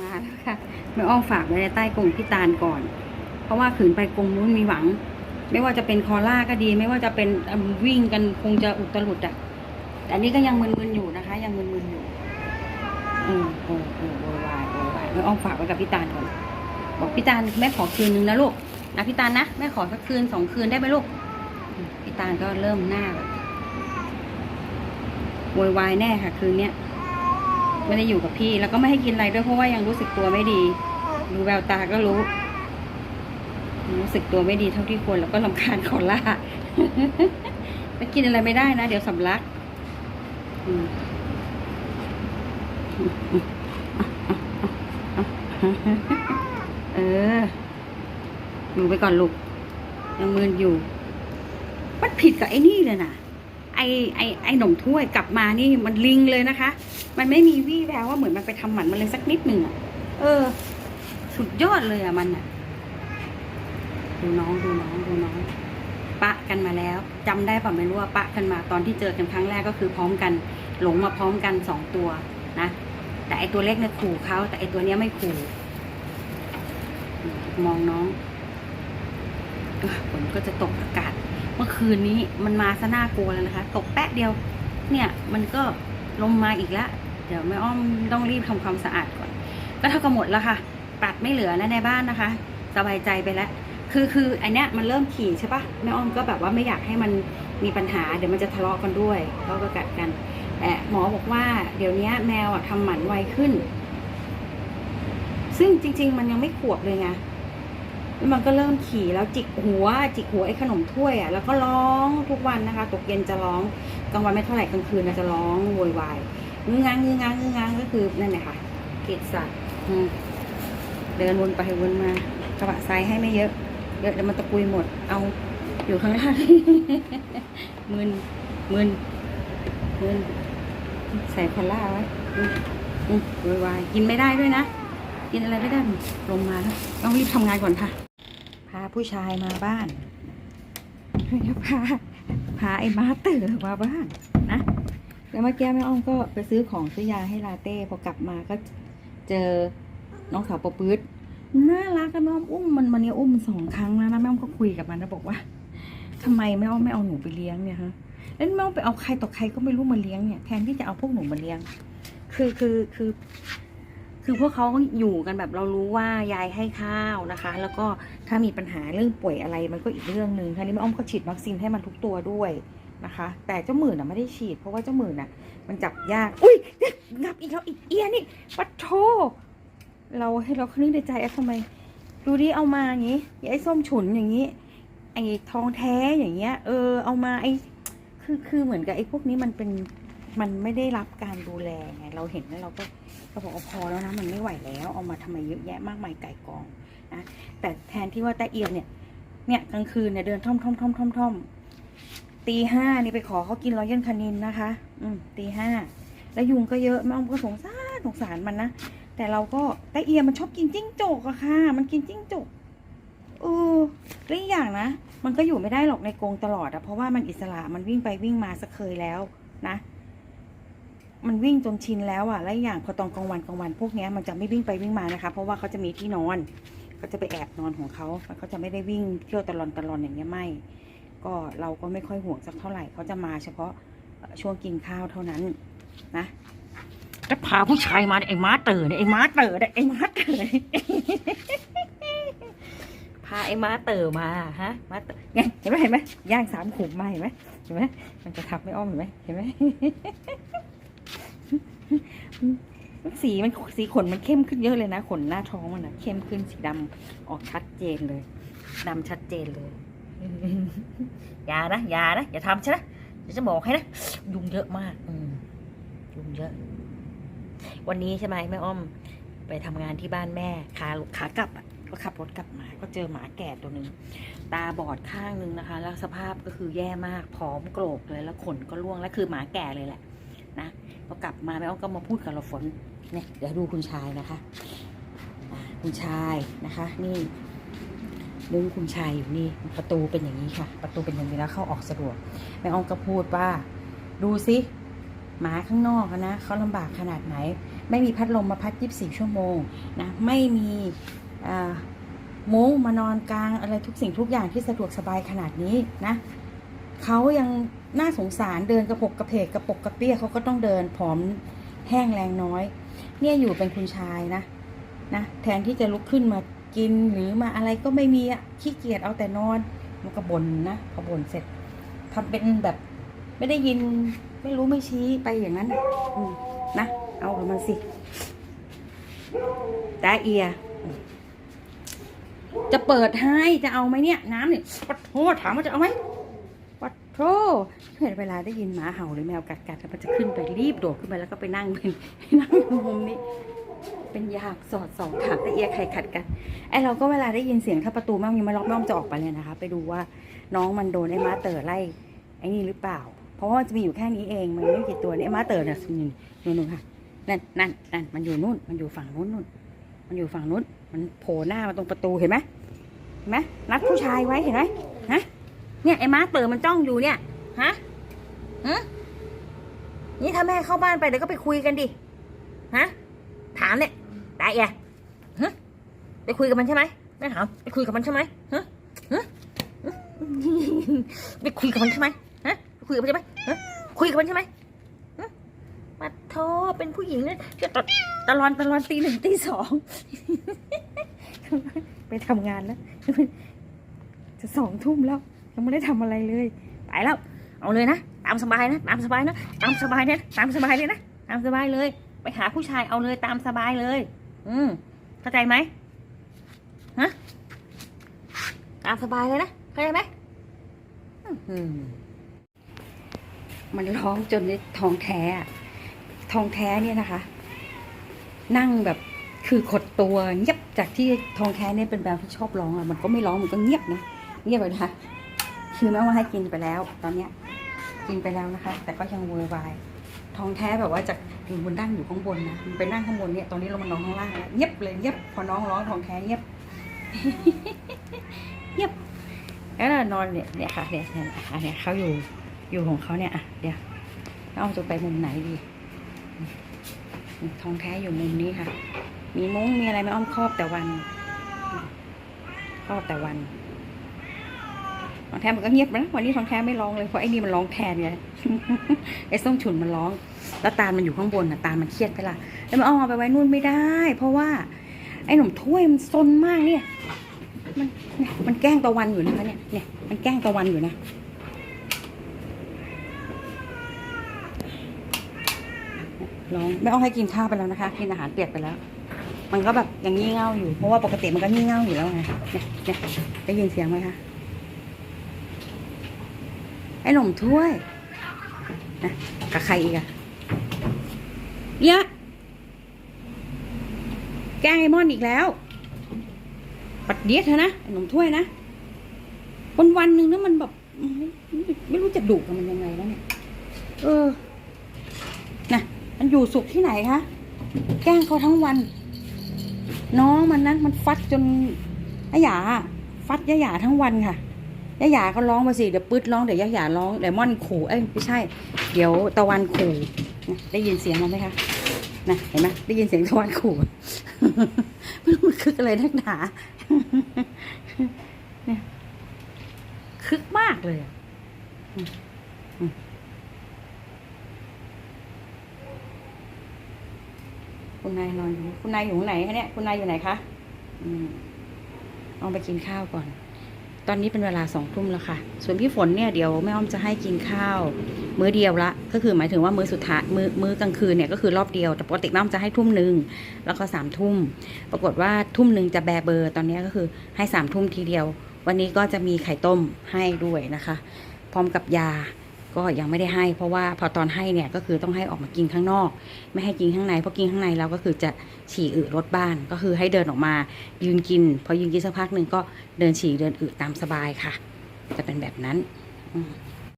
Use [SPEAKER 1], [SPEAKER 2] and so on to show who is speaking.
[SPEAKER 1] มาแล้วค่ะแม่อ้อมฝากไว้ในใต้กรงพี่ตาลก่อน เพราะว่าขืนไปกรงนู้นมีหวัง ไม่ว่าจะเป็นคอล่าก็ดี ไม่ว่าจะเป็นวิ่งกันคงจะอุตลุดอะแต่อันนี้ก็ยังมึนๆอยู่นะคะ ยังมึนๆอยู่อืมโอ้โหโวยวายโวยวายแม่อ้อมฝากไว้กับพี่ตาลก่อนบอกพี่ตาลแม่ขอคืนนึงนะลูกนะพี่ตาลนะแม่ขอสักคืนสองคืนได้ไหมลูกพี่ตาลก็เริ่มหน้าแบบโวยวายแน่ค่ะ คืนเนี้ย ไม่ได้อยู่กับพี่ แล้วก็ไม่ให้กินอะไรด้วยเพราะว่ายังรู้สึกตัวไม่ดี ดูแววตาก็รู้ รู้สึกตัวไม่ดีเท่าที่ควรแล้วก็ลำคาญคอล่าไปกินอะไรไม่ได้นะ เดี๋ยวสำลักเอออยู่ไปก่อนลูก ยังมืนอยู่ มันผิดกับไอ้นี่เลยนะไอ้ไอ้ไอ้หนมถ้วยกลับมานี่มันลิงเลยนะคะ มันไม่มีวี่แววว่าเหมือนมันไปทำหมันมันเลยสักนิดหนึ่งอะเออ สุดยอดเลยอะมันอะดูน้องดูน้องดูน้อง ปะกันมาแล้วจำได้ป่ะไม่รู้ว่าปะกันมาตอนที่เจอกันครั้งแรกก็คือพร้อมกัน หลงมาพร้อมกันสองตัวนะแต่ไอตัวเล็กเนี่ยขู่เขาแต่ไอตัวเนี้ยไม่ขู่มองน้องฝนก็จะตกอากาศ เมื่อคืนนี้มันมาซะน่ากลัวแล้วนะคะ ตกแป๊ะเดียว เนี่ย มันก็ลมมาอีกแล้ว เดี๋ยวแม่อ้อมต้องรีบทำความสะอาดก่อน ก็เท่ากับหมดแล้วค่ะ ปัดไม่เหลือแล้วในบ้านนะคะ สบายใจไปแล้ว คือคืออันเนี้ยมันเริ่มขี่ใช่ปะแม่อ้อมก็แบบว่าไม่อยากให้มันมีปัญหา เดี๋ยวมันจะทะเลาะกันด้วยแล้วก็กัดกันแต่หมอบอกว่าเดี๋ยวนี้แมวอะทำหมันไวขึ้น ซึ่งจริง ๆ มันยังไม่ขวบเลยไงแล้วมันก็เริ่มขี่แล้วจิกหัว จิกหัวไอ้ขนมถ้วยอะแล้วก็ร้องทุกวันนะคะ ตกเย็นจะร้องกลางวันไม่เท่าไหร่กลางคืนจะร้องโวยวาย งื้องางงื้องางงื้องางก็คือนั่นแหละค่ะเกลียดสัตว์อืมเดินวนไปวนมากระบะทรายให้ไม่เยอะ เยอะเดี๋ยวมันตะกุยหมด เอาอยู่ข้างล่างมึนมึนมึนใส่คอลล่าไว้อืมวยวายกินไม่ได้ด้วยนะ กินอะไรไม่ได้ลงมาแล้วต้องรีบทำงานก่อนค่ะ พาผู้ชายมาบ้านพาพาไอ้มาเตอร์มาบ้าน แล้วเมื่อกี้แม่อ้อมก็ไปซื้อของซื้อยาให้ลาเต้พอกลับมาก็เจอน้องสาวปอปื๊ดน่ารักแม่อ้อมอุ้มมันมันเนี่ยอุ้มสองครั้งแล้วนะแม่อ้อมก็คุยกับมันแล้วบอกว่าทำไมแม่อ้อมไม่เอาหนูไปเลี้ยงเนี่ยฮะแล้วแม่อ้อมไปเอาใครต่อใครก็ไม่รู้มาเลี้ยงเนี่ยแทนที่จะเอาพวกหนูมาเลี้ยง คือคือคือ คือพวกเขาก็อยู่กันแบบเรารู้ว่ายายให้ข้าวนะคะ แล้วก็ถ้ามีปัญหาเรื่องป่วยอะไรมันก็อีกเรื่องหนึ่งทีนี้แม่อ้อมก็ฉีดวัคซีนให้มันทุกตัวด้วย นะคะ แต่เจ้าหมื่นอะไม่ได้ฉีด เพราะว่าเจ้าหมื่นอะ มันจับยาก อุ้ยงับอีกแล้วอีกเอียนี่ปัดโทเราให้เราคิดในใจเอ๊ะทำไม ดูดิเอามาอย่างนี้ไอ้ส้มฉุนอย่างนี้ ไอ้ทองแท้อย่างเงี้ย เออ เอามาไอ้คือคือเหมือนกับไอ้พวกนี้มันเป็นมันไม่ได้รับการดูแลไงเราเห็นแล้วเราก็เราบอกว่าพอแล้วนะมันไม่ไหวแล้วเอามาทำไมเยอะแยะมากมายไก่กองนะแต่แทนที่ว่าตาเอียนเนี่ยเนี่ยกลางคืนเนี่ยเดินท่อมท่อมท่อมท่อมท่อม ตีห้านี่ไปขอเขากินรอยัลคานินนะคะ อืมตีห้าแล้วยุงก็เยอะแม่อ้อมก็สงสารสงสารมันนะแต่เราก็แตาเอียมันชอบกินจิ้งจกอะค่ะ มันกินจิ้งจกเออแล้วอีกอย่างนะ มันก็อยู่ไม่ได้หรอกในกรงตลอดอะเพราะว่ามันอิสระมันวิ่งไปวิ่งมาสักเคยแล้วนะ มันวิ่งจนชินแล้วอะแล้วอีกอย่างพอตอนกลางวันกลางวันพวกนี้มันจะไม่วิ่งไปวิ่งมานะคะ เพราะว่าเขาจะมีที่นอนเขาจะไปแอบนอนของเขาเขาจะไม่ได้วิ่งเที่ยวตลอนตลอนอย่างเงี้ยไม่ ก็เราก็ไม่ค่อยห่วงสักเท่าไหร่เขาจะมาเฉพาะเอ่อช่วงกินข้าวเท่านั้นนะแล้วพาผู้ชายมาเนี่ยไอ้ม้าเต๋อเนี่ยไอ้ม้าเต๋อเนี่ยไอ้ม้าเต๋อเนี่ยพาไอ้ม้าเต๋อมาฮะม้าเต๋อไงเห็นไหมเห็นไหมย่างสามขุมมาเห็นไหมเห็นไหมมันจะทับไม่อ้อมเห็นไหมเห็นไหมสีมันสีขนมันเข้มขึ้นเยอะเลยนะขนหน้าท้องมันนะเข้มขึ้นสีดำออกชัดเจนเลยดำชัดเจนเลย อย่านะอย่านะอย่าทำใช่ไหมเดี๋ยวจะบอกให้นะยุงเยอะมาก อืมยุงเยอะ วันนี้ใช่ไหมแม่อ้อม ไปทำงานที่บ้านแม่ขาขากลับก็ขับรถกลับมาก็เจอหมาแก่ตัวหนึ่งตาบอดข้างหนึ่งนะคะ แล้วสภาพก็คือแย่มากผอมโกรกเลยแล้วขนก็ร่วงแล้วคือหมาแก่เลยแหละ นะพอกลับมาแม่อ้อมก็มาพูดกับเราฝนเนี่ยเดี๋ยวดูคุณชายนะคะ คุณชายนะคะ นี่ นึงคุณชายอยู่นี่ประตูเป็นอย่างนี้ค่ะ ประตูเป็นอย่างนี้แล้วเข้าออกสะดวกแม่ออมก็พูดว่า ดูสิหมาข้างนอกนะเขาลำบากขนาดไหน ไม่มีพัดลมมาพัด24ชั่วโมงนะไม่มีมุ้งมานอนกลางอะไรทุกสิ่งทุกอย่างที่สะดวกสบายขนาดนี้นะเขายังน่าสงสารเดินกระปกกระเพกกระปกกระเปี้ยเขาก็ต้องเดินผอมแห้งแรงน้อย เนี่ยอยู่เป็นคุณชายนะนะแทนที่จะลุกขึ้นมา กินหรือมาอะไรก็ไม่มีอะขี้เกียจเอาแต่นอน มันก็บ่นนะพอบ่นเสร็จทำเป็นแบบไม่ได้ยินไม่รู้ไม่ชี้ไปอย่างนั้นนะอืนะเอากับมันสิตาเอีย จะเปิดให้จะเอาไหมเนี่ย น้ำเนี่ยปัดโทษถามว่าจะเอาไหมปัดโทษเห็นเวลาได้ยินหมาเห่าหรือแมวกัดกัดมันจะขึ้นไปรีบโดดขึ้นไปแล้วก็ไปนั่งเป็นนั่งอยู่มุมนี้ เป็นยากสอดสองถามตาเอียใครขัดกันไอเราก็เวลาได้ยินเสียงถ้าประตูแม่งยังไม่ล็อกแม่งจะออกไปเลยนะคะ ไปดูว่าน้องมันโดนไอ้มาเต๋อไล่ไอ้นี่หรือเปล่า เพราะว่าจะมีอยู่แค่นี้เองมันไม่กี่ตัวนี่ไอ้มาเต๋อเนี่ยนู่นนู่นค่ะนั่นนั่นนั่นมันอยู่นู่นมันอยู่ฝั่งนู้นนู่นมันอยู่ฝั่งนู้นมันโผล่หน้ามาตรงประตูเห็นไหมเห็นไหมนัดผู้ชายไว้เห็นไหมฮะเนี่ยไอ้มาเต๋อมันจ้องอยู่เนี่ยฮะฮะนี่ถ้าแม่เข้าบ้านไปเดี๋ยวก็ไปคุยกันดิฮะ ถามเนี่ยได้แย่ฮะไปคุยกับมันใช่ไหมแม่ถามไปคุยกับมันใช่ไหมฮะฮะไปคุยกับมันใช่ไหมฮะไปคุยกับมันใช่ไหมฮะคุยกับมันใช่ไหมมาโทษเป็นผู้หญิงเนี่ยจะตตะลอนตะลอนตีหนึ่งตีสองไปทำงานแล้ว จะสองทุ่มแล้ว ยังไม่ได้ทำอะไรเลย ไปแล้ว เอาเลยนะ ตามสบายนะ ตามสบายนะ ตามสบายเนี่ยตามสบายเลยนะ ตามสบายเลย ไปหาผู้ชายเอาเลยตามสบายเลย อืมเข้าใจไหมฮะตามสบายเลยนะเข้าใจไหมอื้อหือมันร้องจนได้ทองแท้อะทองแท้เนี่ยนะคะ นั่งแบบคือขดตัวเงียบจากที่ทองแท้เนี่ยเป็นแบบที่ชอบร้องอะมันก็ไม่ร้องมันก็เงียบนะเงียบเลยนะคะคือแม่ว่าให้กินไปแล้ว ตอนเนี้ย กินไปแล้วนะคะ แต่ก็ยังโวยวาย ทองแท้แบบว่าจากถึงบนนั่งอยู่ข้างบนนะมันไปนั่งข้างบนเนี่ยตอนนี้เรามานอนข้างล่างแล้วเงียบเลยเงียบพอน้องร้องทองแท้เงียบเงียบแล้วนอนเนี่ยเนี่ยค่ะเนี่ยเนี่ยอะเนี่ยเขาอยู่อยู่ของเขาเนี่ยอะเดี๋ยวเราจะไปมุมไหนดีทองแท้อยู่มุมนี้ค่ะ มีมุ้งมีอะไรไม่อ้อมครอบแต่วัน ครอบแต่วัน ทองแท้มันก็เงียบนะวันนี้ทองแท้ไม่ร้องเลยเพราะไอ้นี่มันร้องแทนไงไอ้ส้มฉุนมันร้อง แล้วตาลมันอยู่ข้างบนอะตาลมันเครียดไปละแล้วมันเอาไปไว้นู่นไม่ได้ เพราะว่า ไอ้หนุ่มถ้วยมันซนมากเนี่ย มันเนี่ยมันแกล้งตะวันอยู่นะคะเนี่ยเนี่ยมันแกล้งตะวันอยู่นะร้องไม่เอาให้กินข้าวไปแล้วนะคะกินอาหารเปียกไปแล้ว มันก็แบบยังงี่เง่าอยู่เพราะว่าปกติมันก็งี่เง่าอยู่แล้วไงเนี่ยเนี่ยได้ยินเสียงไหมคะ ไอ้หนุ่มถ้วยนะกับใครอีกอะเนี่ยแก้งไอ้มอนอีกแล้ว ปัดเดียเธอนะไอ้หนุ่มถ้วยนะวันวันหนึ่งนะมันแบบไม่ไม่รู้จะดุกับมันยังไงแล้วเนี่ย เออนะมันอยู่สุขที่ไหนคะแกล้งเขาทั้งวัน น้องมันนะมันฟัดจนยะหยา ฟัดยะหยาทั้งวันค่ะ ยะหยาก็ร้องมาสิเดี๋ยวปื๊ดร้องเดี๋ยวยะหยาร้องเดี๋ยวม่อนขู่เอ้ยไม่ใช่ เดี๋ยวตะวันขู่นะได้ยินเสียงมันไหมคะนะเห็นไหมได้ยินเสียงตะวันขู่ไม่รู้มันคึกอะไรนักหนาเนี่ยคึกมากเลยคุณนายนอนอยู่คุณนายอยู่ไหนคะเนี่ยคุณนายอยู่ไหนคะอืมลองไปกินข้าวก่อน ตอนนี้เป็นเวลาสองทุ่มแล้วค่ะ ส่วนพี่ฝนเนี่ยเดี๋ยวแม่อ้อมจะให้กินข้าว มื้อเดียวละ ก็คือหมายถึงว่ามื้อสุดท้ายมื้อมื้อกลางคืนเนี่ยก็คือรอบเดียว แต่ปกติแม่อ้อมจะให้ทุ่มหนึ่งแล้วก็สามทุ่ม ปรากฏว่าทุ่มหนึ่งจะแบเบอร์ ตอนนี้ก็คือให้สามทุ่มทีเดียว วันนี้ก็จะมีไข่ต้มให้ด้วยนะคะ พร้อมกับยา ก็ยังไม่ได้ให้ เพราะว่าพอตอนให้เนี่ยก็คือต้องให้ออกมากินข้างนอก ไม่ให้กินข้างในเพราะกินข้างในเราก็คือจะฉี่อึรถบ้าน ก็คือให้เดินออกมายืนกิน พอยืนกินสักพักหนึ่งก็เดินฉี่เดินอึตามสบายค่ะ จะเป็นแบบนั้นอื